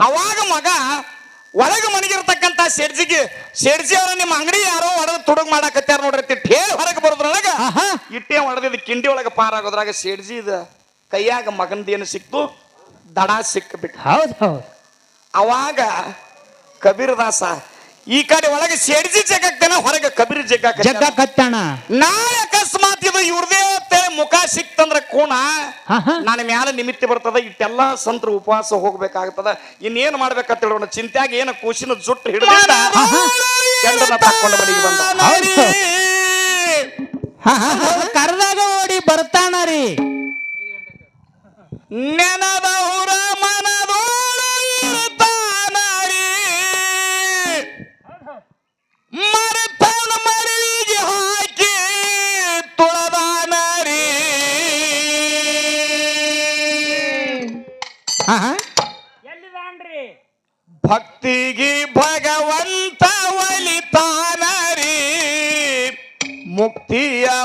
ಅವಾಗ ಮಗ ಒಳಗೆ ಮನೆಗಿರ್ತಕ್ಕಂಥ ಶೆಡ್ಜಿಗೆ ಶೆಡ್ಜಿ ಅವ್ರ ನಿಮ್ಮ ಅಂಗಡಿ ಯಾರೋ ಹೊಡೆದು ತುಡುಗ್ ಮಾಡಾಕತ್ಯಾರ ನೋಡ್ರಿ ಅಂತ ಹೇಳಿ ಹೊರಗೆ ಬರೋದ್ರೊಳಗ. ಇಟ್ಟೆ ಹೊಡೆದಿದ್ದು ಕಿಂಡಿ ಒಳಗೆ ಪಾರಾಗೋದ್ರಾಗ ಶೆಡ್ಜಿ ಇದ. ಕೈಯಾಗ ಮಗಂದೇನು ಸಿಕ್ತು? ದಡ ಸಿಕ್ಬಿಟ್ಟು. ಹೌದು ಹೌದು. ಅವಾಗ ಕಬೀರದಾಸ ಈ ಕಡೆ ಒಳಗೆ ಶೆಡ್ಜಿ ಜಗ್ಗಾಕ್ತಾನ ಹೊರಗೆ ಕಬೀರ್ ಜಗ್ಗಾಕ ಜಗ್ಗ ಕತ್ತಣ ನಾಳೆ ಅಕಸ್ಮಾತ್ ಇದು ಇವ್ರದೇ ಮುಖ ಸಿಕ್ತಂದ್ರ ಕೋಣ. ನಾನು ಮ್ಯಾಲ ನಿಮಿತ್ತಿ ಬರ್ತದ ಇಟ್ಟೆಲ್ಲಾ ಸಂತ್ರ ಉಪವಾಸ ಹೋಗ್ಬೇಕಾಗ್ತದ ಇನ್ನೇನ್ ಮಾಡ್ಬೇಕಂತ ಹೇಳೋಣ ಚಿಂತ್ಯಾಗ ಏನ ಕೂಸಿನ ಜುಟ್ಟು ಹಿಡಿದ. ಕೆಂಡನ ತಕ್ಕೊಂಡು ಮನೆಗೆ ಬಂದ ಹೌದು. ಕರ್ದಾಗ ಓಡಿ ಬರ್ತಾನ ರೀ ನೆನದೌರ ಮನದೋಳು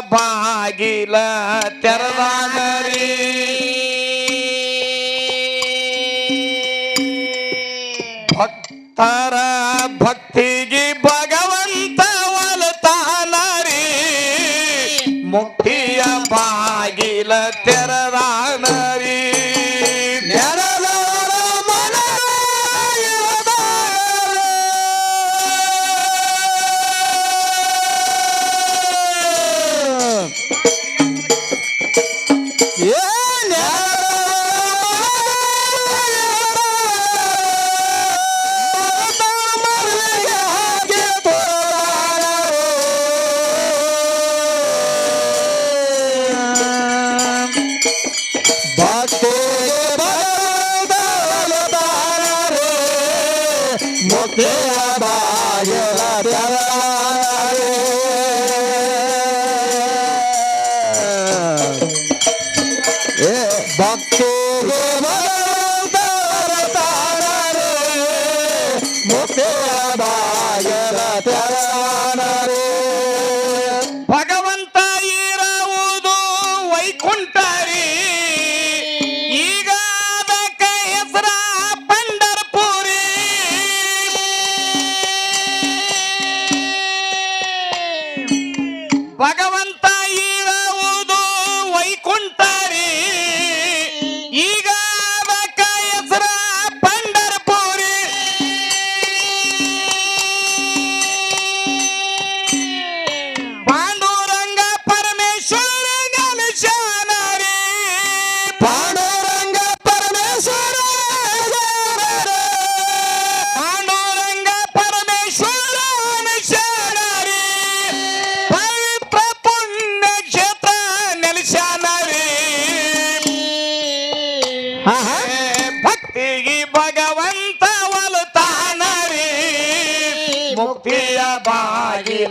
ಬಾಗಿಲ ತೆರದಾನ ಭಗವಂತ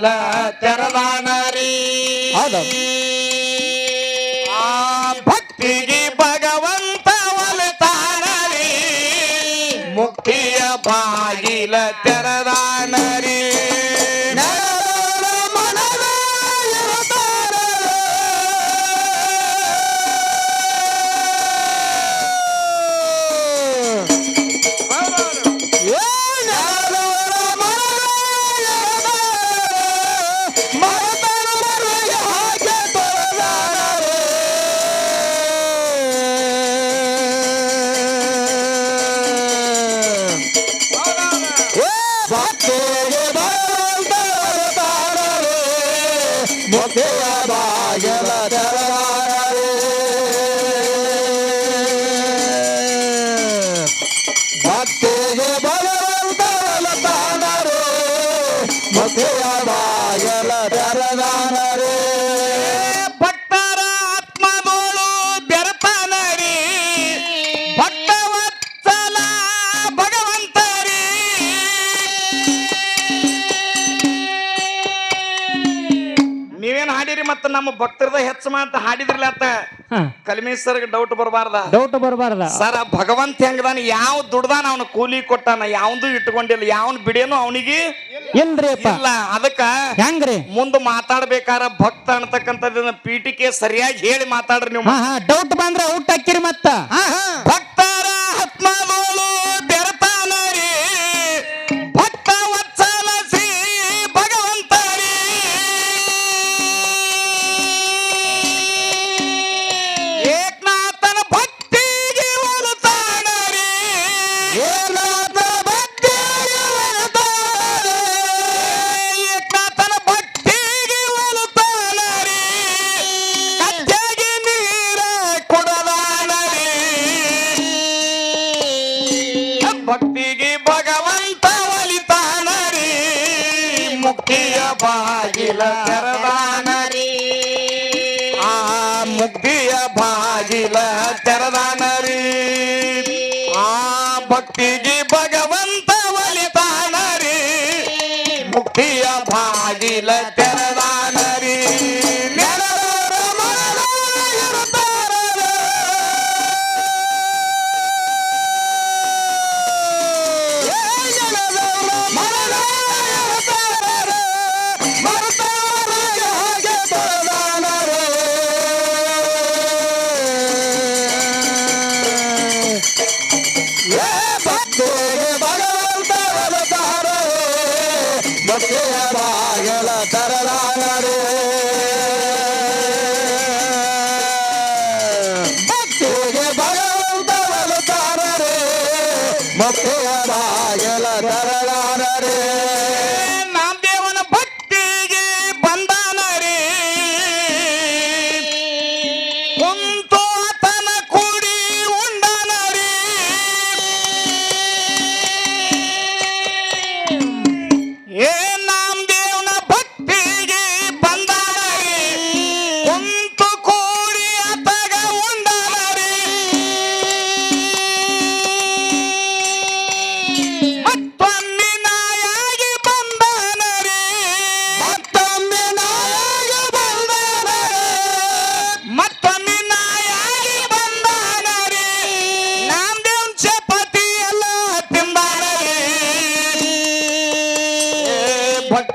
ಬಾಗಿಲ ತೆರದಾನರಿ ನಮ್ಮ ಭಕ್ತರದ ಹೆಚ್ಚು ಮಾತ ಹಾಡಿದ್ರಲ್ಲ ಅತ್ತ? ಡೌಟ್ ಬರಬಾರ್ದ. ಡೌಟ್ ಬರಬಾರ್ದ. ಸರ ಭಗವಂತ ಹೆಂಗದಾನ? ಯಾವ ದುಡ್ದಾನ ಅವನ ಕೂಲಿ ಕೊಟ್ಟಾನ? ಯಾವ್ದು ಇಟ್ಕೊಂಡಿಲ್ಲ? ಯಾವನ್ ಬಿಡೇನು ಅವನಿಗೆ? ಇಲ್ರಿ ಇಲ್ಲ. ಅದಕ್ಕ ಹೆಂಗ್ರಿ? ಮುಂದೆ ಮಾತಾಡ್ಬೇಕಾರ ಭಕ್ತ ಅನ್ನತಕ್ಕಂಥದ್ದನ್ನ ಪೀಠಿಕೆ ಸರಿಯಾಗಿ ಹೇಳಿ ಮಾತಾಡ್ರಿ ನೀವು. ಡೌಟ್ ಬಂದ್ರೆ ಔಟ್ ಹಾಕಿರಿ ಮತ್ತ. ಭಕ್ತರ ಆತ್ಮಗಳು Bidi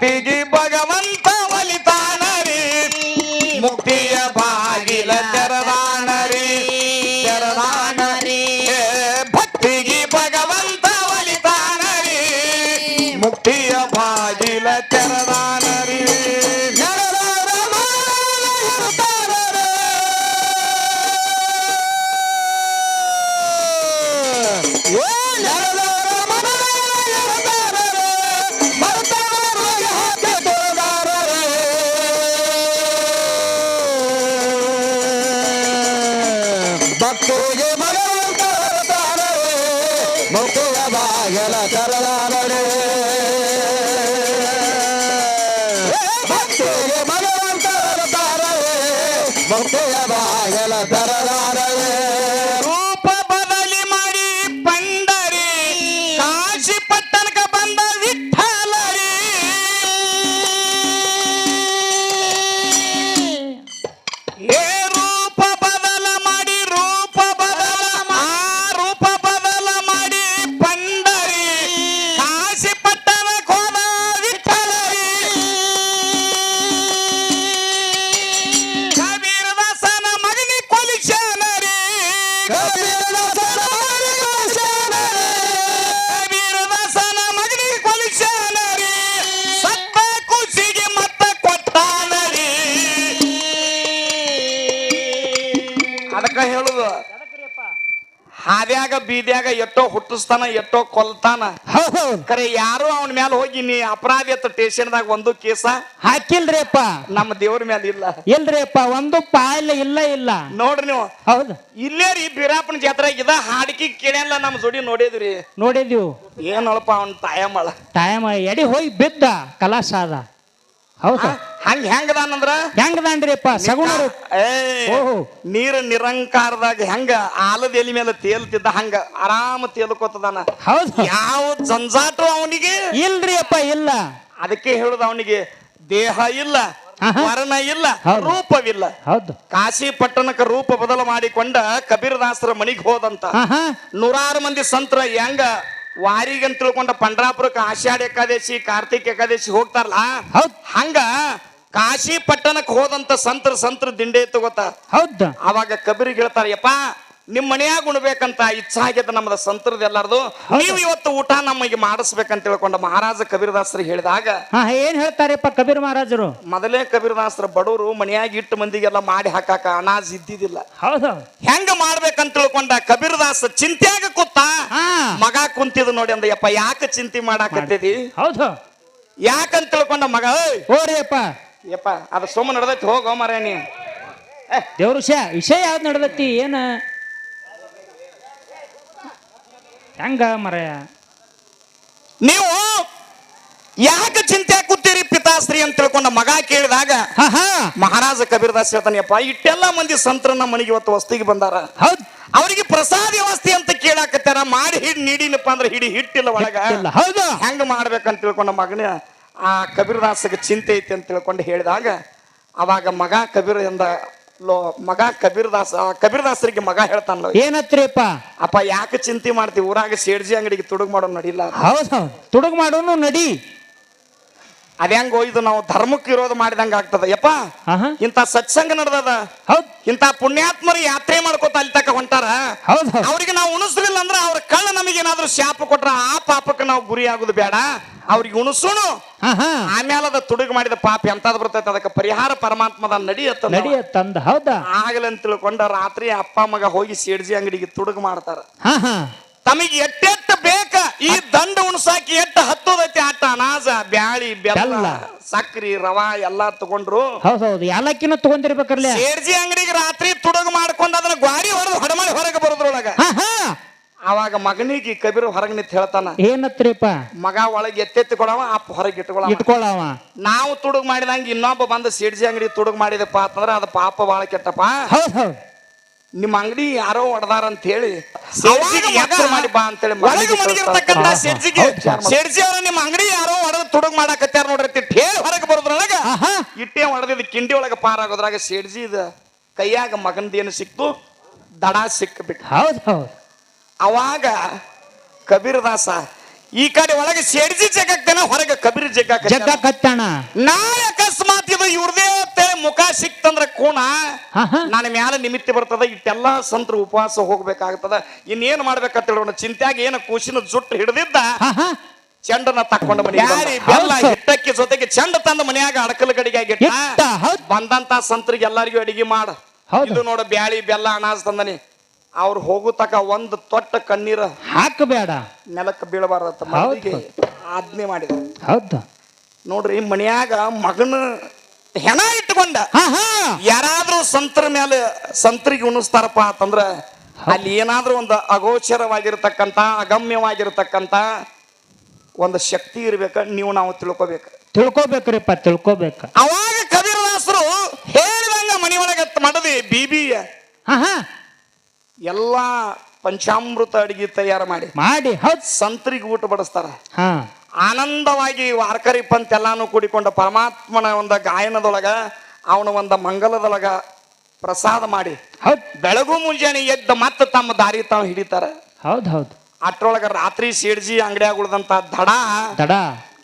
ಭಕ್ತಿಗೆ ಭಗವಂತ ಒಲಿತಾನರಿ. ಮುಕ್ತಿಯ ಮುಕ್ತಿಯ ಬಾಗಿಲ ತೆರದಾರರೆ. ಹಾದ್ಯಾಗ ಬೀದ್ಯಾಗ ಎಟ್ಟೋ ಹುಟ್ಟಿಸ್ತಾನ ಎಷ್ಟೋ ಕೊಲ್ತಾನ. ಕರೆ ಯಾರು ಅವನ ಮ್ಯಾಲ ಹೋಗಿ ನೀ ಅಪರಾಧಿ ಅಂತ ಸ್ಟೇಷನ್ದಾಗ ಒಂದು ಕೇಸ? ಹಾಕಿಲ್ರಿ ಅಪ್ಪ ನಮ್ಮ ದೇವ್ರ ಮ್ಯಾಲ ಇಲ್ಲ. ಇಲ್ರಿ ಅಪ್ಪ ಒಂದು ಪಾಯಿಲ್ಲ ಇಲ್ಲ ಇಲ್ಲ. ನೋಡ್ರಿ ನೀವು. ಹೌದು. ಇಲ್ಲೇ ರೀ ಬೀರಾಪನ ಜಾತ್ರೆ ಇದ ಹಾಡ್ಕಿ ಕೇಳಲ್ಲ ನಮ್ಮ ಜೋಡಿ ನೋಡಿದ್ರಿ ನೋಡಿದ್ವಿ. ಏನಪ್ಪ ಅವನ್ ತಾಯಮ್ಮಳ ಟೈಮ್ ಎಡಿ ಹೋಗಿ ಬಿದ್ದ ಕಲಾಸ ಅದ ಹೌದು? ಹಂಗ ಏ ಓಹೋ. ನೀರ್ ನಿರಂಕಾರದಾಗ ಹೆಂಗ ಆಲದ ಎಲಿ ಮೇಲೆ ತೇಲ್ತಿದ್ದ ಹಂಗ ಆರಾಮ ತೇಲ್ಕೋತದಾನ ಹೌದು. ಯಾವ ಜಂಜಾಟ ಅವನಿಗೆ? ಇಲ್ರಿ ಅಪ್ಪ ಇಲ್ಲ. ಅದಕ್ಕೆ ಹೇಳುದ ಅವನಿಗೆ ದೇಹ ಇಲ್ಲ ಮರಣ ವರ್ಣ ಇಲ್ಲ ರೂಪವಿಲ್ಲ. ಹೌದು. ಕಾಶಿ ಪಟ್ಟಣಕ್ಕೆ ರೂಪ ಬದಲು ಮಾಡಿಕೊಂಡ ಕಬೀರದಾಸರ ಮನಿಗೆ ಹೋದಂತ ನೂರಾರು ಮಂದಿ ಸಂತರ ಹೆಂಗ ವಾರಿಗಂತ ತಿಳ್ಕೊಂಡ ಪಂಡ್ರಾಪುರಕ್ಕೆ ಆಷಾಢ ಏಕಾದಶಿ ಕಾರ್ತಿಕ್ ಏಕಾದಶಿ ಹೋಗ್ತಾರಲ್ಲ? ಹೌದ್. ಹಂಗ ಕಾಶಿ ಪಟ್ಟಣಕ್ಕೆ ಹೋದಂತ ಸಂತ್ರ ಸಂತ್ರ ದಿಂಡೆ ತಗೋತಾರ ಹೌದ್. ಅವಾಗ ಕಬೀರಿಗೆ ಹೇಳ್ತಾರ ಯಪ್ಪ ನಿಮ್ ಮನೆಯಾಗ ಉಣ್ಬೇಕಂತ ಇಚ್ಛಾ ಆಗ್ಯದ ನಮ್ಮದ ಸಂತರದ ಎಲ್ಲಾರದು. ನೀವು ಇವತ್ತು ಊಟ ನಮಗೆ ಮಾಡಿಸ್ಬೇಕಂತ ತಿಳ್ಕೊಂಡ ಮಹಾರಾಜ ಕಬೀರದಾಸರಿಗೆ ಹೇಳಿದಾಗ ಹಾ ಏನ್ ಹೇಳ್ತಾರಪ್ಪ ಕಬೀರ್ ಮಹಾರಾಜರು? ಮೊದಲೇ ಕಬೀರದಾಸರ ಬಡವರು ಮನೆಯಾಗ ಇಟ್ಟು ಮಂದಿಗೆಲ್ಲ ಮಾಡಿ ಹಾಕಾಕ ಅನಾಜ್ ಇದ್ದಿದ್ದಿಲ್ಲ. ಹೌದು. ಹೆಂಗ ಮಾಡ್ಬೇಕಂತ ತಿಳ್ಕೊಂಡ ಕಬೀರದಾಸ ಚಿಂತ್ಯಾಗ ಕೂತ ಹಾ. ಮಗ ಕುಂತಿದ್ ನೋಡಿ ಅಂದ ಯಪ್ಪ ಯಾಕೆ ಚಿಂತೆ ಮಾಡಾಕತ್ತಿದಿ? ಹೌದು. ಯಾಕಂತ ತಿಳ್ಕೊಂಡ ಮಗ ಏಯ್ ಓರಿಯಪ್ಪ ಯಪ್ಪ ಅದು ಸುಮ್ಮ ನಡೆದೈತಿ ಹೋಗೋ ಮರ ನೀ. ದೇವ್ರ ವಿಷಯ ವಿಷಯ ಯಾವ್ದು ನಡೆದತ್ತಿ ಏನ? ಹೆಂಗ ಮರಯ. ನೀವು ಯಾಕೆ ಚಿಂತೆ ಕೂತೀರಿ ಪಿತಾಶ್ರೀ ಅಂತ ತಿಳ್ಕೊಂಡ ಮಗ ಕೇಳಿದಾಗ ಮಹಾರಾಜ ಕಬೀರ್ದಾಸ್ ಹೇಳ್ತಾನೆಯಪ್ಪ ಇಟ್ಟೆಲ್ಲ ಮಂದಿ ಸಂತ್ರನ ಮನೆಗೆ ಇವತ್ತು ವಸ್ತಿಗೆ ಬಂದಾರ. ಹೌದು. ಅವರಿಗೆ ಪ್ರಸಾದ ವ್ಯವಸ್ಥೆ ಅಂತ ಕೇಳಾಕತ್ತಾರ ಮಾಡಿ ಹಿಡಿ ನೀಡಿನಪ್ಪ ಅಂದ್ರೆ ಹಿಡಿ ಹಿಟ್ಟಿಲ್ಲ ಒಳಗ. ಹೌದು. ಹೆಂಗ ಮಾಡ್ಬೇಕಂತ ತಿಳ್ಕೊಂಡ ಮಗನ ಆ ಕಬೀರ್ದಾಸಗೆ ಚಿಂತೆ ಐತಿ ಅಂತ ತಿಳ್ಕೊಂಡು ಹೇಳಿದಾಗ ಅವಾಗ ಮಗ ಕಬೀರ್ ಎಂದ ಲೋ ಮಗ ಕಬೀರ್ದಾಸ ಆ ಕಬೀರ್ದಾಸರಿಗೆ ಮಗ ಹೇಳ್ತಾನ ಏನತ್ರಿಪ್ಪ? ಅಪ್ಪ ಯಾಕೆ ಚಿಂತೆ ಮಾಡ್ತಿ? ಊರಾಗ ಸೇಡ್ಜಿ ಅಂಗಡಿಗೆ ತುಡುಗ್ ಮಾಡೋ ನಡಿಲ್ಲ. ಹೌದು ತುಡುಗ್ ಮಾಡೋನು ನಡಿ. ಅದ್ಯಾಂಗ ಇದು ನಾವು ಧರ್ಮಕ್ಕೆ ವಿರೋಧ ಮಾಡಿದಂಗ ಆಗ್ತದ. ಯಪ್ಪ ಇಂತ ಸತ್ಸಂಗ ನಡೆದದ? ಹೌದ್. ಇಂಥ ಪುಣ್ಯಾತ್ಮರು ಯಾತ್ರೆ ಮಾಡ್ಕೋತ ಅಲ್ಲಿ ತಕ ಹೊಂಟಾರ? ಅವ್ರಿಗೆ ನಾವು ಉಣಿಸ್ಲಿಲ್ಲ ಅಂದ್ರೆ ಅವ್ರ ಕಳ್ಳ ನಮಗೇನಾದ್ರೂ ಶಾಪ ಕೊಟ್ರ ಆ ಪಾಪಕ್ಕೆ ನಾವು ಗುರಿ ಆಗುದು ಬೇಡ. ಅವ್ರಿಗೆ ಉಣಸುಣು. ಆಮೇಲೆ ಅದ ತುಡುಗು ಮಾಡಿದ ಪಾಪ ಎಂತದ್ ಬರ್ತೈತೆ? ಅದಕ್ಕೆ ಪರಿಹಾರ ಪರಮಾತ್ಮದ ನಡಿಯತ್ತ ನಡಿಯತ್ತಂದ ತಂದ ಹೌದಾ? ಆಗಲಂತ ತಿಳ್ಕೊಂಡ ರಾತ್ರಿ ಅಪ್ಪ ಮಗ ಹೋಗಿ ಸೇಡ್ಜಿ ಅಂಗಡಿಗೆ ತುಡುಗು ಮಾಡ್ತಾರ. ತಮಗೆ ಎಟ್ಟೆಟ್ಟು ಬೇಕ? ಈ ದಂಡ ಉಣಸಾಕಿ ಎಟ್ಟು ಹತ್ತೋದೈತಿ ಆಟ ಅನಾಜ ಬ್ಯಾಳಿ ಬೆಲ್ಲ. ಸಕ್ರಿ ರವಾ ಎಲ್ಲಾ ತಗೊಂಡ್ರು. ಹೌದೌದು. ಹೌದು ಯಾಲಕ್ಕಿನ ತಗೊಂಡಿರ್ಬೇಕರ್ಲೆ? ಸೇಡ್ಜಿ ಅಂಗಡಿಗೆ ರಾತ್ರಿ ತುಡುಗು ಮಾಡ್ಕೊಂಡ್ ಅದನ್ನ ಗ್ವಾರಿ ಹೊಡೆದು ಹೊಡಮಾಡಿ ಹೊರಗೆ ಬರೋದ್ರೊಳಗ. ಅವಾಗ ಮಗನಿಗೆ ಕಬೀರ್ ಹೊರಗೆ ನಿಂತ ಹೇಳ್ತಾನ ಏನತ್ರಿಪ್ಪ? ಮಗ ಒಳಗೆ ಎತ್ತೆತ್ತಿ ಕೊಡವ ಅಪ್ಪ ಹೊರಗೆ ಇಟ್ಕೊಳವ ಇಟ್ಕೊಳ್ಳವ. ನಾವು ತುಡುಗ್ ಮಾಡಿದಂಗ ಇನ್ನೊಬ್ಬ ಬಂದು ಸಿಡ್ಜಿ ಅಂಗಡಿ ತುಡುಗ್ ಮಾಡಿದಪ್ಪ ಅಂತಂದ್ರೆ ಅದು ಪಾಪ ಬಾಳ ಕೆಟ್ಟಪ್ಪ. ಹೌದ್ ಹೌದ್. ನಿಮ್ಮ ಅಂಗಡಿ ಯಾರೋ ಹೊಡೆದಾರ ಅಂತ ಹೇಳಿ ಎಚ್ಚರ ಮಾಡಿ ಬಾ ಅಂತೇಳಿ ಒಳಗೆ ಮಲಗಿರ್ತಕ್ಕಂತ. ಸೇಡ್ಜಿಗೆ ಸೇಡ್ಜಿ ಅವ್ರ ನಿಮ್ಮ ಅಂಗಡಿ ಯಾರೋ ಹೊಡೆದು ತುಡುಗ್ ಮಾಡಾಕತ್ಯಾರ ನೋಡ್ರಿ ಹೇಳಿ ಹೊರಗೆ ಬರೋದ್ರೊಳಗ ಹಾ ಹಾ ಇಟ್ಟೆ ಹೊಡೆದಿದ್ದು ಕಿಂಡಿ ಒಳಗೆ ಪಾರಾಗೋದ್ರಾಗ ಸೇಡ್ಜಿ ಇದ ಕೈಯಾಗ ಮಗಂದ ಏನು ಸಿಕ್ತು? ದಡ ಸಿಕ್ಕಬಿಟ್ಟು ಹೌದ್ ಹೌದ್. ಅವಾಗ ಕಬೀರದಾಸ ಈ ಕಡೆ ಒಳಗೆ ಸೇರಿಸಿ ಜಗಾಕ್ತೇನೆ ಹೊರಗೆ ಕಬೀರ್ ಜಗ್ಗಾಕ ಜಗ್ಗ ಕತ್ತಣ ನಾಳೆ ಅಕಸ್ಮಾತ್ ಇದು ಇವ್ರದೇ ಮುಖ ಸಿಕ್ತಂದ್ರ ಕೋಣ ನನ್ನ ಮ್ಯಾಲ ನಿಮಿತ್ತಿ ಬರ್ತದ ಇಟ್ಟೆಲ್ಲಾ ಸಂತ್ರ ಉಪವಾಸ ಹೋಗ್ಬೇಕಾಗ್ತದ. ಇನ್ನೇನ್ ಮಾಡ್ಬೇಕಂತ ಹೇಳೋಣ ಚಿಂತ್ಯಾಗ ಏನ ಕೂಸಿನ ಜುಟ್ಟು ಹಿಡಿದಿದ್ದ ಚಂಡನ ತಕ್ಕೊಂಡ ಮನೆ ಬೆಲ್ಲ. ಹಿಟ್ಟಕ್ಕೆ ಜೊತೆಗೆ ಚೆಂಡ ತಂದ ಮನ್ಯಾಗ ಅಡಕಲ ಗಡಿಗೆ ಬಂದಂತ ಸಂತರಿಗೆ ಎಲ್ಲರಿಗೂ ಅಡಿಗೆ ಮಾಡ. ಇದು ನೋಡ ಬ್ಯಾಳಿ ಬೆಲ್ಲ ಅನಾಜ್ ತಂದನಿ. ಅವ್ರು ಹೋಗೋ ತಕ ಒಂದು ತೊಟ್ಟ ಕಣ್ಣೀರ ಹಾಕಬೇಡ. ನೆಲಕ್ಕೆ ಬೀಳಬಾರತ್ತ ಮಗಳಿಗೆ ಆಜ್ಞೆ ಮಾಡಿದ ಹೌದು. ನೋಡ್ರಿ ಮನ್ಯಾಗ ಮಗನ ಹೆಣ ಇಟ್ಕೊಂಡ. ಯಾರಾದ್ರೂ ಸಂತರ ಮೇಲೆ ಸಂತರಿಗೆ ಉಣಿಸ್ತಾರಪ್ಪ ಅಂತಂದ್ರ ಅಲ್ಲಿ ಏನಾದ್ರೂ ಒಂದು ಅಗೋಚರವಾಗಿರ್ತಕ್ಕಂತ ಅಗಮ್ಯವಾಗಿರ್ತಕ್ಕಂತ ಒಂದು ಶಕ್ತಿ ಇರ್ಬೇಕ ನೀವು ನಾವು ತಿಳ್ಕೊಬೇಕು. ತಿಳ್ಕೊಬೇಕ್ರಿಪ್ಪ ತಿಳ್ಕೊಬೇಕ. ಅವಾಗ ಕಬೀರದಾಸರು ಹೇಳಿದಂಗ ಮನೆಯೊಳಗೆ ಮಡದಿ ಬಿಬಿ ಹಾ ಹಾ. ಎಲ್ಲಾ ಪಂಚಾಮೃತ ಅಡಿಗೆ ತಯಾರು ಮಾಡಿ. ಮಾಡಿ ಹೌದ್. ಸಂತರಿಗೆ ಊಟ ಬಡಿಸ್ತಾರ. ಹಾ. ಆನಂದವಾಗಿ ವಾರ್ಕರಿ ಪಂತ್ ಎಲ್ಲಾನು ಕೂಡಿಕೊಂಡ ಪರಮಾತ್ಮನ ಒಂದು ಗಾಯನದೊಳಗ ಅವನ ಒಂದು ಮಂಗಲದೊಳಗ ಪ್ರಸಾದ ಮಾಡಿ. ಹೌದ್. ಬೆಳಗು ಮುಂಜಾನೆ ಎದ್ದು ಮತ್ತೆ ತಮ್ಮ ದಾರಿ ತಾವು ಹಿಡಿತಾರ. ಹೌದ್ ಹೌದು. ಅಟ್ರೊಳಗ ರಾತ್ರಿ ಸೇಡ್ಜಿ ಅಂಗಡಿಯಾಗ ಉಳ್ದಂತ ದಡ ತಡ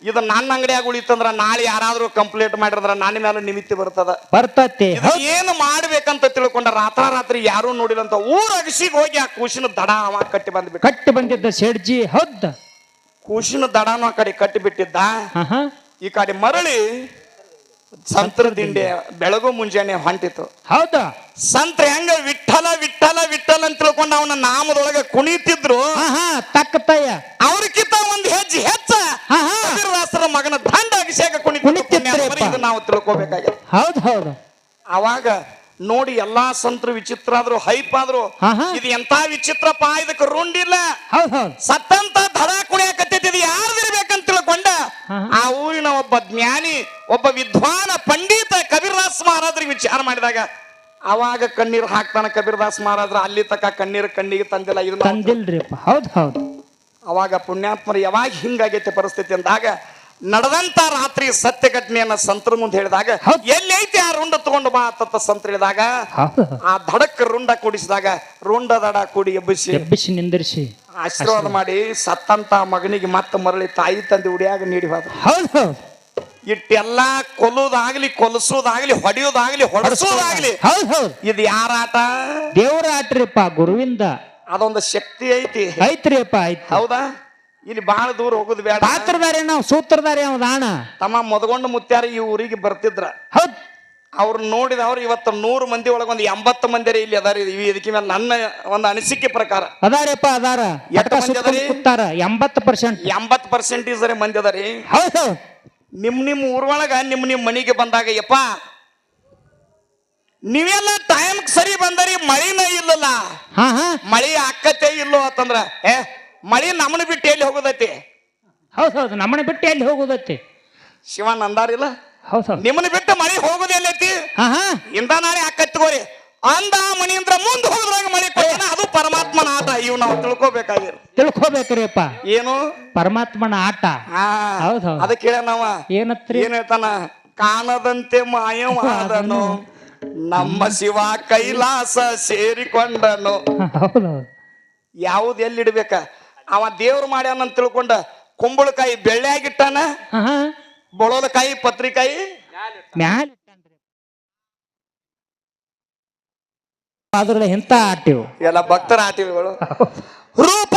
ಇದು ನನ್ನ ಅಂಗಡಿಯಾಗ ಉಳಿತಂದ್ರ ನಾಳೆ ಯಾರಾದ್ರೂ ಕಂಪ್ಲೇಂಟ್ ಮಾಡಿದ್ರ ನನ್ನ ಮೇಲೆ ನಿಮಿತ್ತಿ ಬರ್ತದ. ಬರ್ತತಿ. ಏನು ಮಾಡ್ಬೇಕಂತ ತಿಳ್ಕೊಂಡ ರಾತ್ರಾರಾತ್ರಿ ಯಾರು ನೋಡಿಲ್ಲಂತ ಊರ ಅಗಸಿಗೆ ಹೋಗಿ ಆ ಕೂಸಿನ ದಡ ಅವ ಕಟ್ಟಿ ಬಂದ್ಬಿಟ್ಟು. ಕಟ್ಟಿ ಬಂದಿದ್ದ ಶೆಡ್ಜಿ ಹದ್ದು ಕೂಸಿನ ದಡಾನು ಆ ಕಡೆ ಕಟ್ಟಿ ಬಿಟ್ಟಿದ್ದ ಈ ಕಡೆ ಮರಳಿ ಸಂತ್ರ ದಿಂಡೆ ಬೆಳಗು ಮುಂಜಾನೆ ಹೊಂಟಿತ್ತು ಹೌದಾ. ಸಂತ್ರ ಹೆಂಗ ವಿಠಲ ವಿಠಲ ವಿಠಲ ಅಂತ ತಿಳ್ಕೊಂಡ ಅವನ ನಾಮದೊಳಗೆ ಕುಣಿತಿದ್ರು. ಹಾ ತಕ್ಕ ತಕ್ಕತಯ್ಯ ಅವ್ರಕ್ಕಿಂತ ಒಂದು ಹೆಜ್ಜೆ ಹೆಚ್ಚ ಹಾ ಹಾ ಕಬೀರದಾಸರ ಮಗನ ದಂಡ ಅಭಿಷೇಕ. ಕುಣಿತಿದ್ರು ನಾವು ತಿಳ್ಕೋಬೇಕಾಗಿದೆ. ಹೌದು ಹೌದು. ಅವಾಗ ನೋಡಿ ಎಲ್ಲಾ ಸಂತರು ವಿಚಿತ್ರ ಆದ್ರು ಹೈಪ್ ಆದ್ರು. ಇದು ಎಂತ ವಿಚಿತ್ರಪ್ಪ ಇದಕ್ಕೆ ರುಂಡಿಲ್ಲ. ಸತ್ತಂತ ಧಡ ಕುಣಿಯಾಕತ್ತೈತಿ ಯಾರ್ದಿರ್ಬೇಕಂತ ತಿಳ್ಕೊಂಡ. ಆ ಊರಿನ ಒಬ್ಬ ಜ್ಞಾನಿ ಒಬ್ಬ ವಿದ್ವಾನ ಪಂಡಿತ ಕಬೀರ್ದಾಸ್ ಮಹಾರಾಜ್ರಿಗೆ ವಿಚಾರ ಮಾಡಿದಾಗ ಅವಾಗ ಕಣ್ಣೀರು ಹಾಕ್ತಾನ ಕಬೀರ್ದಾಸ್ ಮಹಾರಾಜ್ರ ಅಲ್ಲಿ ತಕ ಕಣ್ಣೀರು ಕಣ್ಣಿಗೆ ತಂದಿಲ್ಲ ಇದು ಹೌದ್ ಹೌದ್. ಅವಾಗ ಪುಣ್ಯಾತ್ಮರು ಯಾವಾಗ ಹಿಂಗಾಗೈತೆ ಪರಿಸ್ಥಿತಿ ಅಂದಾಗ ನಡೆದಂತ ರಾತ್ರಿ ಸತ್ಯ ಘಟನೆಯನ್ನ ಸಂತರ ಮುಂದೆ ಹೇಳಿದಾಗ ಎಲ್ಲೈತಿ ಎಲ್ಲಿ ಐತಿ ಆ ರುಂಡ ತಗೊಂಡು ಬಾ ಅಂತ ಸಂತರ ಹೇಳಿದಾಗ. ಆ ದಡಕ್ ರುಂಡ ಕೂಡಿಸಿದಾಗ ರುಂಡ ದಡ ಕೂಡಿ ಎಬ್ಬಿಸಿ ಎಬ್ಬಿಸಿ ನಿಂದಿರಿಸಿ. ಆಶೀರ್ವಾದ ಮಾಡಿ ಸತ್ತಂತ ಮಗನಿಗೆ ಮತ್ತೆ ಮರಳಿ ತಾಯಿ ತಂದೆ ಉಡಿಯಾಗ ನೀಡಿ ಹೋದ. ಇಟ್ಟೆಲ್ಲ ಕೊಲ್ಲೋದಾಗ್ಲಿ ಕೊಲಸೋದಾಗ್ಲಿ ಹೊಡೆಯೋದಾಗ್ಲಿ ಹೊಡೆಸೋದಾಗ್ಲಿ ಇದು ಯಾರ ಆಟ? ದೇವರ ಆಟ್ರಿಪ್ಪ ಗುರುವಿಂದ. ಅದೊಂದು ಶಕ್ತಿ ಐತಿ. ಐತ್ರಿಯಪ್ಪ ಐತಿ ಹೌದಾ? ಇಲ್ಲಿ ಬಹಳ ದೂರ ಹೋಗುದು ಬೇಡ. ಪಾತ್ರದಾರಿ ನಾವು ಸೂತ್ರಧಾರಿ ಅವ ದಾಣ ತಮ್ಮ ಮೊದಗೊಂಡು ಮುತ್ಯಾರ ಈ ಊರಿಗೆ ಬರ್ತಿದ್ರ. ಹೌದ್. ಅವ್ರು ನೋಡಿದವ್ರು ಇವತ್ತು ನೂರು ಮಂದಿ ಒಳಗ ಒಂದು ಎಂಬತ್ತು ಮಂದಿ ಇಲ್ಲಿ ಅದಾರ. ಇದಕ್ಕೆ ಮೇಲೆ ನನ್ನ ಒಂದು ಅನಿಸಿಕೆ ಪ್ರಕಾರ. ಅದಾರಪ್ಪ ಅದಾರ? ಕೂತಾರ. ಎಂಬತ್ತು ಪರ್ಸೆಂಟ್ ಎಂಬತ್ತು ಪರ್ಸೆಂಟೇಜ್ ಮಂದಿ ಅದಾರಿ. ಹೌದು. ನಿಮ್ ನಿಮ್ ಊರೊಳಗ ನಿಮ್ ನಿಮ್ ಮನೆಗೆ ಬಂದಾಗ ಯಪ್ಪ ನೀವೆಲ್ಲ ಟೈಮ್ ಸರಿ ಬಂದರಿ ಮಳಿನ ಇಲ್ಲಲ್ಲ. ಹಾ ಹಾ. ಮಳಿ ಆಕತ್ತೆ ಇಲ್ಲೋ ಅಂತಂದ್ರ ಏ ಮಳಿ ನಮ್ಮನ ಬಿಟ್ಟು ಎಲ್ಲಿ ಹೋಗೋದೈತಿ? ಹೌದು ಹೌದು ನಮ್ಮನೆ ಬಿಟ್ಟು ಎಲ್ಲಿ ಹೋಗುದತ್ತೆ ಶಿವನ್ ಅಂದಾರಿಲ್ಲ ಹೌದು ಹೌದು. ನಿಮ್ಮನ್ನ ಬಿಟ್ಟು ಮಳಿ ಹೋಗೋದು ಎಲ್ಲೈತಿ ಹಾ ಹಾ. ಇಂದ ನಾಳೆ ಹಾಕತ್ಕೋರಿ ಅಂದ ಮನಿಯಿಂದ ಮುಂದೆ ಹೋದ್ರಾಗ ಮಳಿ ಕೊಡ್ತಾನ ಅದು ಪರಮಾತ್ಮನ ಆಟ. ಇವ್ ನಾವು ತಿಳ್ಕೊಬೇಕಾಗಿರ್. ತಿಳ್ಕೊಬೇಕ್ರಿಪ್ಪ. ಏನು? ಪರಮಾತ್ಮನ ಆಟ. ಹಾ. ಹೌದ್ ಹೌದ್. ಅದಕ್ಕೆ ನಾವ. ಏನತ್ರಿ? ಏನ್ ಹೇಳ್ತಾನ? ಕಾಣದಂತೆ ಮಾಯವಾದನು ನಮ್ಮ ಶಿವ ಕೈಲಾಸ ಸೇರಿಕೊಂಡನು. ಹೌದು ಹೌದು. ಯಾವ್ದು ಎಲ್ಲಿಡ್ಬೇಕ ಅವ ದೇವ್ರು ಮಾಡ್ಯಾನ ಅಂತ ತಿಳ್ಕೊಂಡ ಕುಂಬಳಕಾಯಿ ಬೆಳ್ಳಿಯಾಗಿಟ್ಟಾನ? ಬೊಳೋಲಕಾಯಿ ಪತ್ರಿಕಾಯಿ? ಮ್ಯಾಲ ಅದ್ರಲ್ಲಿ ಎಂತ ಆಟಿವು? ಎಲ್ಲ ಭಕ್ತರ ಆಟಿಗಳು ರೂಪ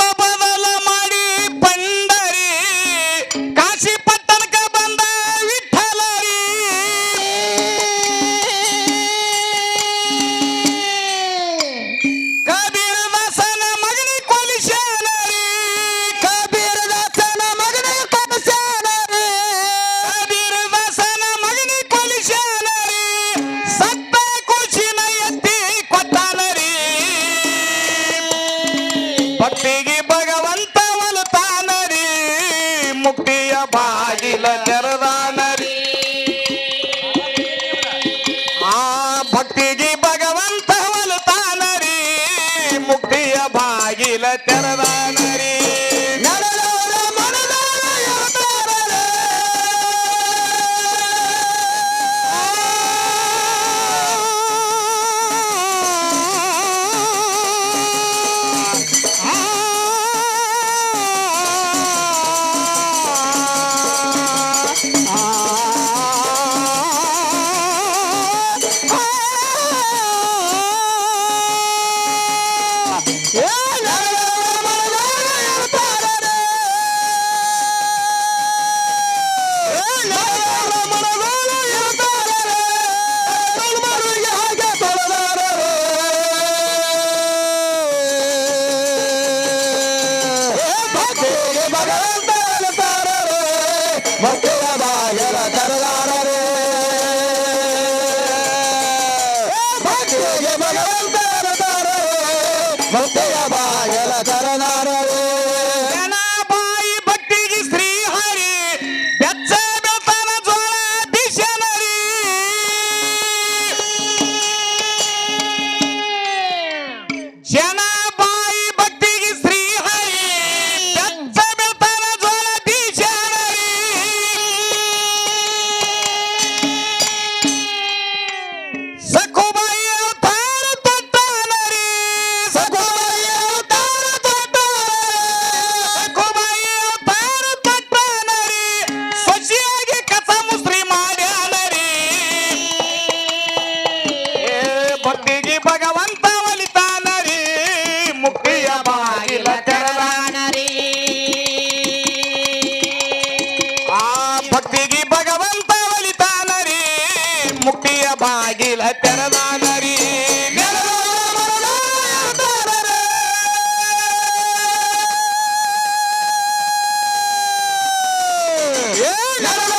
ಬಾಗಿಲ ವ್ಯಾಪಾರ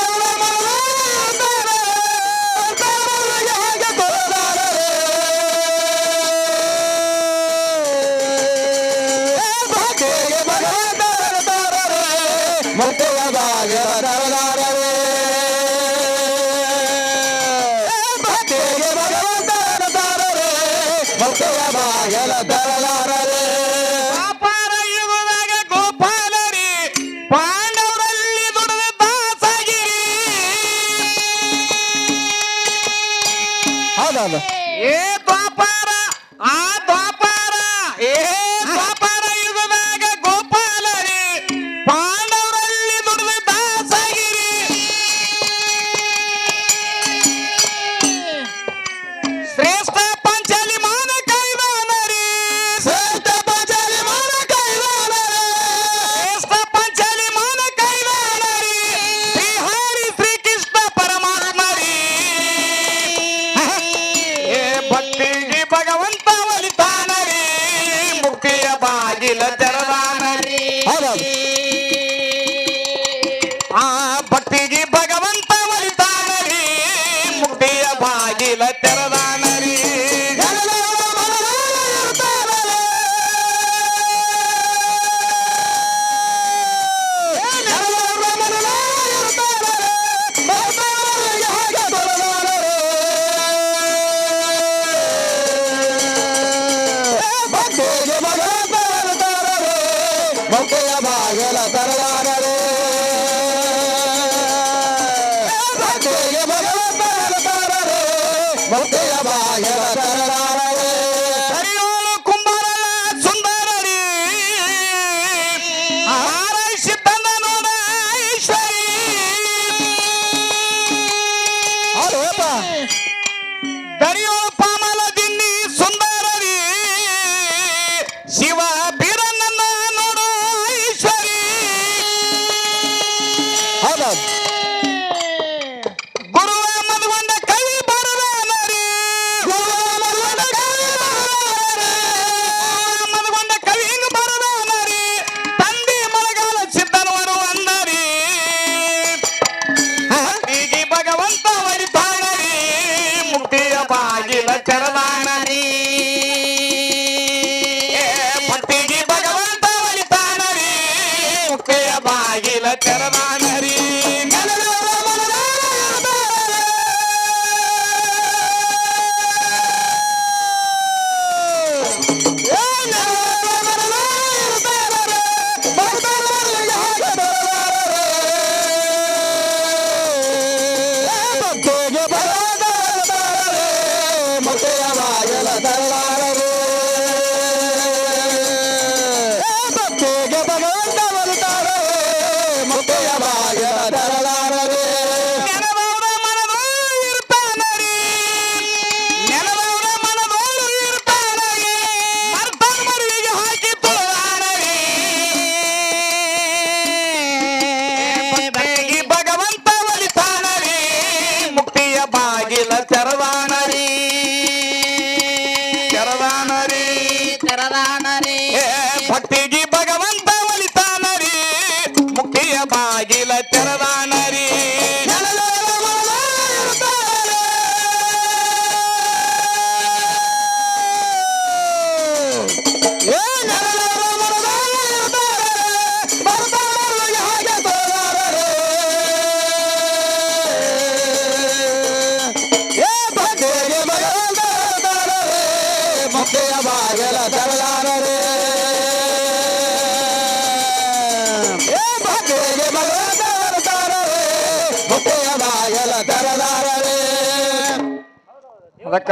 ಹೌದೌದು ಏ ಅದಕ್ಕ